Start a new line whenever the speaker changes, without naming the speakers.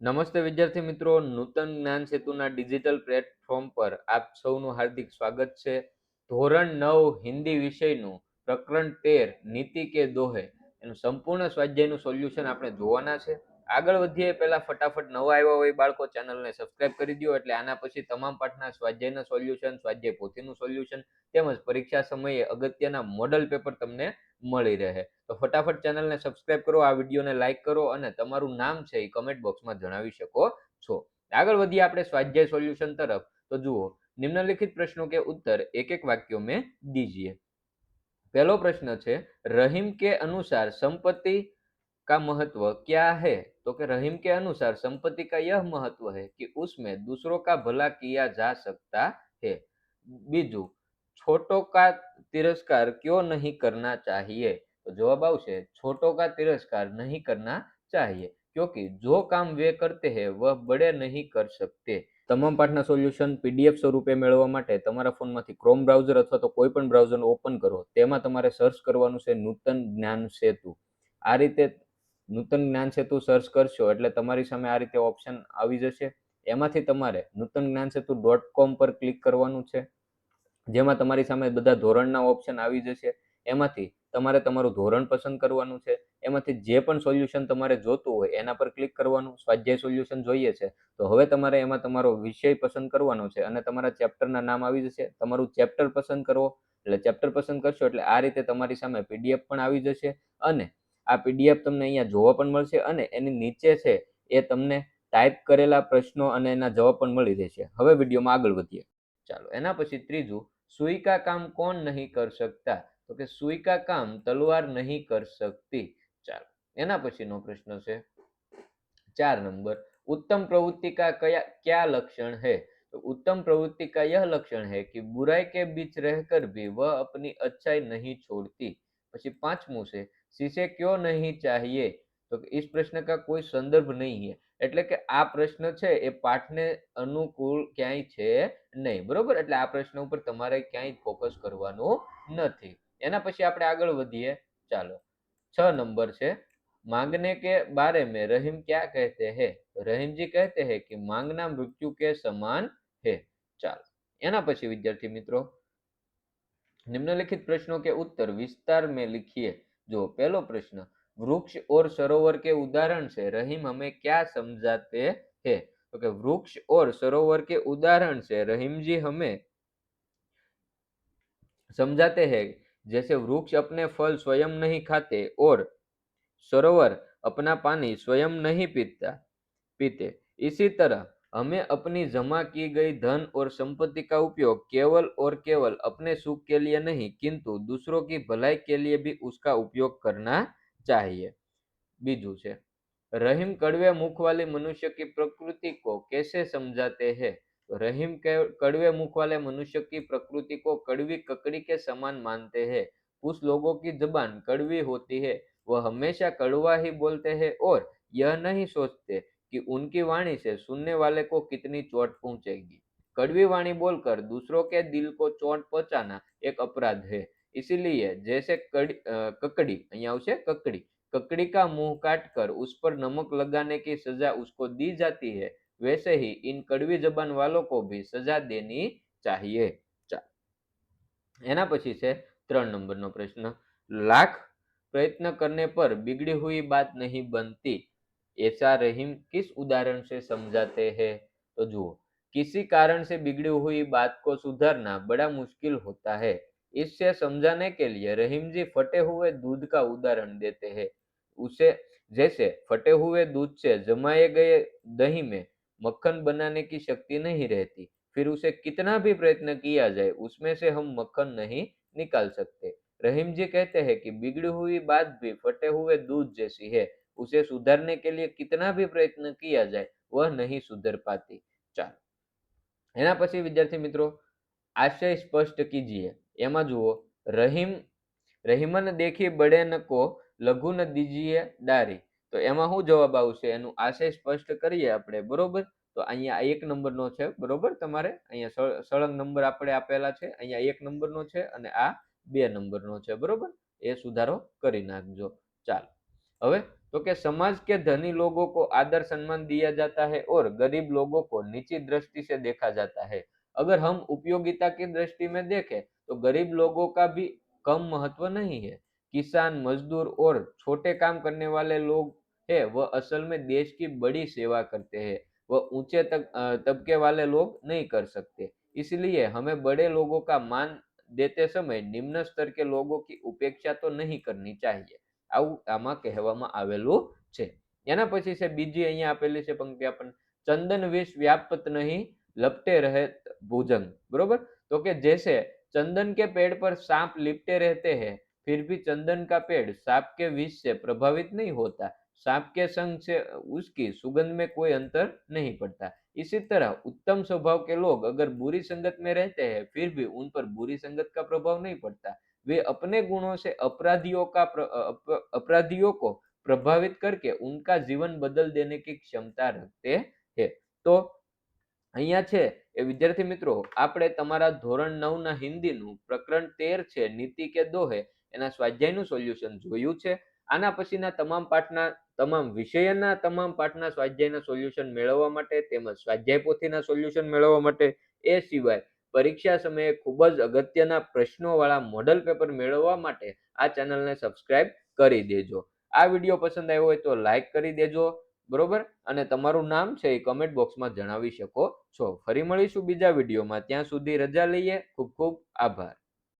નમસ્તે વિદ્યાર્થી મિત્રો, નૂતન જ્ઞાન સેતુના ડિજિટલ પ્લેટફોર્મ પર આપ સૌનું હાર્દિક સ્વાગત છે. ધોરણ નવ, હિન્દી વિષયનું પ્રકરણ તેર, નીતિ કે દોહે. એનું સંપૂર્ણ સ્વાધ્યાયનું સોલ્યુશન આપણે જોવાના છે. આગળ વધીએ, પહેલાં ફટાફટ નવા આવ્યા હોય બાળકો, ચેનલને સબસ્ક્રાઇબ કરી દો એટલે આના પછી તમામ પાઠના સ્વાધ્યાયના સોલ્યુશન, સ્વાધ્યાય પોથીનું સોલ્યુશન, તેમજ પરીક્ષા સમયે અગત્યના મોડલ પેપર તમને મળી રહે તો ફટાફટ ચેનલને સબસ્ક્રાઇબ કરો આ વિડીયોને લાઈક કરો અને તમારું નામ છે એ કમેન્ટ બોક્સમાં જણાવી શકો છો આગળ વધીએ આપણે સ્વાધ્યાય સોલ્યુશન તરફ તો જુઓ નિમ્નલિખિત પ્રશ્નો કે उत्तर एक एक वाक्यों में दीजिए पहलो प्रश्न છે रहीम के अनुसार संपत्ति का महत्व क्या है तो कि रहीम के अनुसार संपत्ति का यह महत्व है कि उसमें दूसरों का भला किया जा सकता है बीजू छोटों का तिरस्कार क्यों नहीं करना चाहिए तो जवाब આવશે छोटों का तिरस्कार नहीं करना चाहिए क्योंकि जो काम वे करते हैं वह बड़े नहीं कर सकते તમામ પાઠના સોલ્યુશન પીડીએફ સ્વરૂપે મેળવવા માટે તમારા ફોનમાંથી ક્રોમ બ્રાઉઝર અથવા તો કોઈ પણ બ્રાઉઝર ઓપન કરો તેમાં તમારે સર્ચ કરવાનું છે નૂતન જ્ઞાન સેતુ આ રીતે નૂતન જ્ઞાન સેતુ સર્ચ કરશો એટલે તમારી સામે આ રીતે ઓપ્શન આવી જશે એમાંથી તમારે નૂતન જ્ઞાન સેતુ ડોટ કોમ પર ક્લિક કરવાનું છે જેમાં તમારી સામે બધા ધોરણના ઓપ્શન આવી જશે. એમાંથી તમારે તમારું ધોરણ પસંદ કરવાનું છે. એમાંથી જે પણ સોલ્યુશન તમારે જોતું હોય એના પર ક્લિક કરવાનું. સ્વાધ્યાય સોલ્યુશન જોઈએ છે. તો હવે તમારે એમાં તમારો વિષય પસંદ કરવાનો છે અને તમારા ચેપ્ટરના નામ આવી જશે. તમારું ચેપ્ટર પસંદ કરવો એટલે ચેપ્ટર પસંદ કરશો એટલે આ રીતે તમારી સામે પીડીએફ પણ આવી જશે અને આ પીડીએફ તમને અહીંયા જોવા પણ મળશે અને એની નીચે છે એ તમને ટાઈપ કરેલા પ્રશ્નો અને એના જવાબ પણ મળી રહેશે. હવે વિડીયોમાં આગળ વધીએ. ચાલો, એના પછી ત્રીજું સુઈ કા કામ કોણ નહીં કર શકતા તો કે સુઈ કા કામ તલવાર નહીં કર सकती ચાલો એના પછીનો પ્રશ્ન છે ચાર નંબર उत्तम प्रवृत्ति का क्या क्या लक्षण है तो उत्तम प्रवृत्ति का यह लक्षण है कि बुराई के बीच रहकर भी वह अपनी अच्छाई नहीं छोड़ती પછી પાંચમું છે शीशे क्यों नहीं चाहिए તો કે इस प्रश्न का कोई संदर्भ नहीं है એટલે કે આ પ્રશ્ન છે એ પાઠને અનુકૂળ ક્યાંય છે નહીં બરોબર એટલે આ પ્રશ્ન ઉપર તમારે ક્યાંય ફોકસ કરવાનું નથી એના પછી આપણે આગળ વધીએ ચાલો છ નંબર છે मांगने के बारे में रहीम क्या कहते हैं रहीम जी कहते हैं कि मांगना मृत्यु के समान है ચાલો એના પછી વિદ્યાર્થી મિત્રો निम्नलिखित प्रश्नों के उत्तर विस्तार में लिखिए जो पहलो प्रश्न वृक्ष और सरोवर के उदाहरण से रहीम हमें क्या समझाते हैं? तो कि वृक्ष और सरोवर के उदाहरण से रहीम जी हमें समझाते हैं, जैसे वृक्ष अपने फल स्वयं नहीं खाते और सरोवर अपना पानी स्वयं नहीं पीता, पीते। इसी तरह हमें अपनी जमा की गई धन और संपत्ति का उपयोग केवल और केवल अपने सुख के लिए नहीं, किंतु दूसरों की भलाई के लिए भी उसका उपयोग करना चाहिए। बीजू से रहीम कड़वे मुख वाले मनुष्य की प्रकृति को कैसे समझाते हैं? तो रहीम कड़वे मुख वाले मनुष्य की प्रकृति को कड़वी ककड़ी के समान मानते हैं। कुछ लोगों की जबान कड़वी होती है। वह हमेशा कड़वा ही बोलते हैं और यह नहीं सोचते कि उनकी वाणी से सुनने वाले को कितनी चोट पहुंचेगी। कड़वी वाणी बोलकर दूसरों के दिल को चोट पहुंचाना एक अपराध है। इसीलिए जैसे कड़ी अ, ककड़ी અહીંયા આવશે ककड़ी ककड़ी का मुंह काट कर उस पर नमक लगाने की सजा उसको दी जाती है वैसे ही इन कड़वी जबान वालों को भी सजा देनी चाहिए ચાલો એના પછી છે ત્રણ નંબરનો પ્રશ્ન લાખ प्रयत्न करने पर बिगड़ी हुई बात नहीं बनती ऐसा रहीम किस उदाहरण से समझाते हैं तो जुओ किसी कारण से बिगड़ी हुई बात को सुधारना बड़ा मुश्किल होता है इससे समझाने के लिए रहीम जी फटे हुए दूध का उदाहरण देते हैं उसे जैसे फटे हुए दूध से जमाए गए दही में मक्खन बनाने की शक्ति नहीं रहती फिर उसे कितना भी प्रयत्न किया जाए उसमें से हम मक्खन नहीं निकाल सकते रहीम जी कहते हैं कि बिगड़ी हुई बात भी फटे हुए दूध जैसी है उसे सुधारने के लिए कितना भी प्रयत्न किया जाए वह नहीं सुधर पाती ચાલો એના પછી વિદ્યાર્થી મિત્રો આશય સ્પષ્ટ કીજીએ એમાં જુઓ રહીમ રહીમન દેખી બડે ન કો લઘુ ન દીજીએ ડારી તો એમાં શું જવાબ આવશે એનું આશય સ્પષ્ટ કરીએ આપણે બરોબર તો અહીંયા એક નંબરનો છે બરોબર તમારે અહીંયા સળ- સળંગ નંબર આપણે આપેલા છે અહીંયા એક નંબરનો છે અને આ બે નંબરનો છે બરોબર એ સુધારો કરી નાખજો ચાલો હવે तो कि समाज के धनी लोगों को आदर सम्मान दिया जाता है और गरीब लोगों को नीची दृष्टि से देखा जाता है अगर हम उपयोगिता की दृष्टि में देखें तो गरीब लोगों का भी कम महत्व नहीं है किसान मजदूर और छोटे काम करने वाले लोग है वह असल में देश की बड़ी सेवा करते हैं वह ऊंचे तक अ, तबके वाले लोग नहीं कर सकते इसलिए हमें बड़े लोगों का मान देते समय निम्न स्तर के लोगों की उपेक्षा तो नहीं करनी चाहिए આવું આમાં કહેવામાં આવેલું છે એના પછી છે બીજી અહીંયા આપેલી છે પંક્તિ આપણને ચંદન વિષ व्याप्त नहीं लपटे रहे भुजंग बरोबर तो कि जैसे चंदन के पेड़ पर सांप लिपटे रहते हैं, फिर भी चंदन का पेड़ सांप के विष से प्रभावित नहीं होता। सांप के संग से उसकी सुगंध में कोई अंतर नहीं पड़ता। इसी तरह उत्तम स्वभाव के लोग अगर बुरी संगत में रहते हैं, फिर भी उन पर बुरी संगत का प्रभाव नहीं पड़ता। वे अपने गुणों से अपराधियों का अपराधियों को प्रभावित करके उनका जीवन बदल देने की क्षमता रखते हैं। તો અહીંયા છે. એ વિદ્યાર્થી મિત્રો, આપણે તમારા ધોરણ નવ ના હિન્દીનું પ્રકરણ તેર છે, નીતિ કે દોહે, એના સ્વાધ્યાયનું સોલ્યુશન જોયું છે. આના પછીના તમામ પાઠના, તમામ વિષયના તમામ પાઠના સ્વાધ્યાયના સોલ્યુશન મેળવવા માટે તેમજ સ્વાધ્યાય પોથીના સોલ્યુશન મેળવવા માટે એ સિવાય પરીક્ષા સમયે ખૂબ જ અગત્યના પ્રશ્નોવાળા મોડલ પેપર મેળવવા માટે આ ચેનલને સબસ્ક્રાઇબ કરી દેજો. આ વીડિયો પસંદ આવ્યો હોય તો લાઈક કરી દેજો. બરોબર? અને તમારું નામ છે એ કમેન્ટ બોક્સમાં જણાવી શકો છો. ફરી મળીશું બીજા વિડીયોમાં. ત્યાં સુધી રજા લઈએ. ખૂબ ખૂબ આભાર.